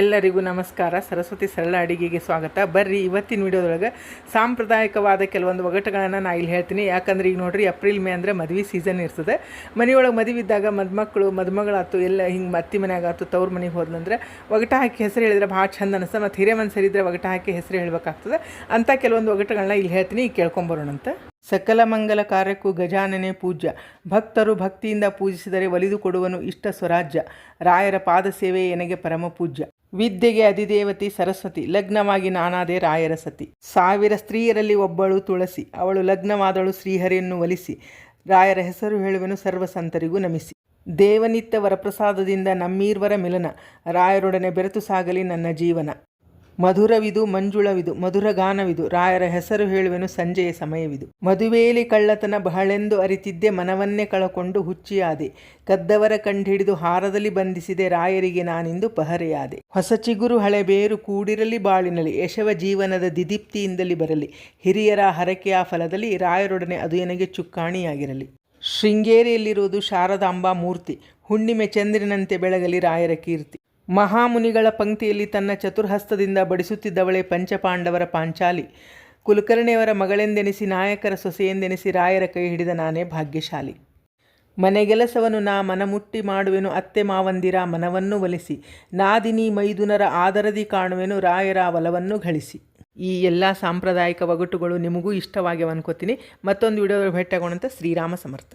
ಎಲ್ಲರಿಗೂ ನಮಸ್ಕಾರ. ಸರಸ್ವತಿ ಸರಳ ಅಡಿಗೆಗೆ ಸ್ವಾಗತ. ಬರ್ರಿ, ಇವತ್ತಿನ ವಿಡಿಯೋದೊಳಗೆ ಸಾಂಪ್ರದಾಯಿಕವಾದ ಕೆಲವೊಂದು ಒಗಟುಗಳನ್ನು ನಾ ಇಲ್ಲಿ ಹೇಳ್ತೀನಿ. ಯಾಕಂದ್ರೆ ಈಗ ನೋಡ್ರಿ, ಏಪ್ರಿಲ್, ಮೇ ಅಂದರೆ ಮದುವೆ ಸೀಸನ್ ಇರ್ತದೆ. ಮನೆಯೊಳಗೆ ಮದುವೆ ಇದ್ದಾಗ ಮದುಮಕ್ಕಳು ಮದುಮಗಳಾಯ್ತು ಎಲ್ಲ ಹಿಂಗೆ ಅತ್ತಿ ಮನ್ಯಾಗ ಆತು ತವ್ರ ಮನೆಗೆ ಹೋದ್ಲಂದ್ರೆ ಒಗಟ ಹಾಕಿ ಹೆಸರು ಹೇಳಿದ್ರೆ ಭಾಳ ಚಂದ ಅನಿಸ್ತದೆ ಮತ್ತು ಹಿರೇ ಸರಿದ್ರೆ ಒಗಟ ಹಾಕಿ ಹೆಸರು ಹೇಳಬೇಕಾಗ್ತದೆ. ಅಂತ ಕೆಲವೊಂದು ಒಗಟುಗಳನ್ನ ಇಲ್ಲಿ ಹೇಳ್ತೀನಿ. ಈಗ ಕೇಳ್ಕೊಂಬರೋಣಂತ ಸಕಲ ಮಂಗಲ ಕಾರ್ಯಕ್ಕೂ ಗಜಾನನೆ ಪೂಜ್ಯ. ಭಕ್ತರು ಭಕ್ತಿಯಿಂದ ಪೂಜಿಸಿದರೆ ಒಲಿದು ಕೊಡುವನು ಇಷ್ಟ ಸ್ವರಾಜ್ಯ. ರಾಯರ ಪಾದ ಸೇವೆ ಎನಗೆ ಪರಮ ಪೂಜ್ಯ. ವಿದ್ಯೆಗೆ ಅಧಿದೇವತಿ ಸರಸ್ವತಿ. ಲಗ್ನವಾಗಿ ನಾನಾದೆ ರಾಯರ ಸತಿ. ಸಾವಿರ ಸ್ತ್ರೀಯರಲ್ಲಿ ಒಬ್ಬಳು ತುಳಸಿ. ಅವಳು ಲಗ್ನವಾದಳು ಶ್ರೀಹರಿಯನ್ನು ಒಲಿಸಿ. ರಾಯರ ಹೆಸರು ಹೇಳುವೆನು ಸರ್ವಸಂತರಿಗೂ ನಮಿಸಿ. ದೇವನಿತ್ಯ ವರಪ್ರಸಾದದಿಂದ ನಮ್ಮೀರ್ವರ ಮಿಲನ. ರಾಯರೊಡನೆ ಬೆರೆತು ಸಾಗಲಿ ನನ್ನ ಜೀವನ. ಮಧುರವಿದು ಮಂಜುಳವಿದು ಮಧುರ ಗಾನವಿದು ರಾಯರ ಹೆಸರು ಹೇಳುವೆನು ಸಂಜೆಯ ಸಮಯವಿದು. ಮದುವೆಯಲ್ಲಿ ಕಳ್ಳತನ ಬಹಳೆಂದು ಅರಿತಿದ್ದೆ ಮನವನ್ನೇ ಕಳಕೊಂಡು ಹುಚ್ಚಿಯಾದೆ. ಕದ್ದವರ ಕಂಡಿಡಿದು ಹಾರದಲ್ಲಿ ಬಂಧಿಸಿದೆ ರಾಯರಿಗೆ ನಾನಿಂದು ಪಹರೆಯಾದೆ. ಹೊಸ ಚಿಗುರು ಹಳೆಬೇರು ಕೂಡಿರಲಿ ಬಾಳಿನಲ್ಲಿ ಯಶವ ಜೀವನದ ದಿದೀಪ್ತಿಯಿಂದಲೇ ಬರಲಿ. ಹಿರಿಯರ ಹರಕೆಯ ಫಲದಲ್ಲಿ ರಾಯರೊಡನೆ ಅದು ನನಗೆ ಚುಕ್ಕಾಣಿಯಾಗಿರಲಿ. ಶೃಂಗೇರಿಯಲ್ಲಿರುವುದು ಶಾರದಾಂಬಾ ಮೂರ್ತಿ, ಹುಣ್ಣಿಮೆ ಚಂದ್ರನಂತೆ ಬೆಳಗಲಿ ರಾಯರ ಕೀರ್ತಿ. ಮಹಾಮುನಿಗಳ ಪಂಕ್ತಿಯಲ್ಲಿ ತನ್ನ ಚತುರ್ಹಸ್ತದಿಂದ ಬಡಿಸುತ್ತಿದ್ದವಳೆ ಪಂಚಪಾಂಡವರ ಪಾಂಚಾಲಿ. ಕುಲಕರ್ಣಿಯವರ ಮಗಳೆಂದೆನಿಸಿ ನಾಯಕರ ಸೊಸೆಯೆಂದೆನಿಸಿ ರಾಯರ ಕೈ ಹಿಡಿದ ನಾನೇ ಭಾಗ್ಯಶಾಲಿ. ಮನೆಗೆಲಸವನ್ನು ನಾ ಮನಮುಟ್ಟಿ ಮಾಡುವೆನು, ಅತ್ತೆ ಮಾವಂದಿರ ಮನವನ್ನು ಒಲಿಸಿ. ನಾದಿನಿ ಮೈದುನರ ಆದರದಿ ಕಾಣುವೆನು, ರಾಯರ ಒಲವನ್ನು ಗಳಿಸಿ. ಈ ಎಲ್ಲ ಸಾಂಪ್ರದಾಯಿಕ ಒಗಟುಗಳು ನಿಮಗೂ ಇಷ್ಟವಾಗಿವೆ ಅನ್ಕೋತೀನಿ. ಮತ್ತೊಂದು ವಿಡಿಯೋದಲ್ಲಿ ಭೇಟಿಯಾಗೋಣಂತ ಶ್ರೀರಾಮ ಸಮರ್ಥ.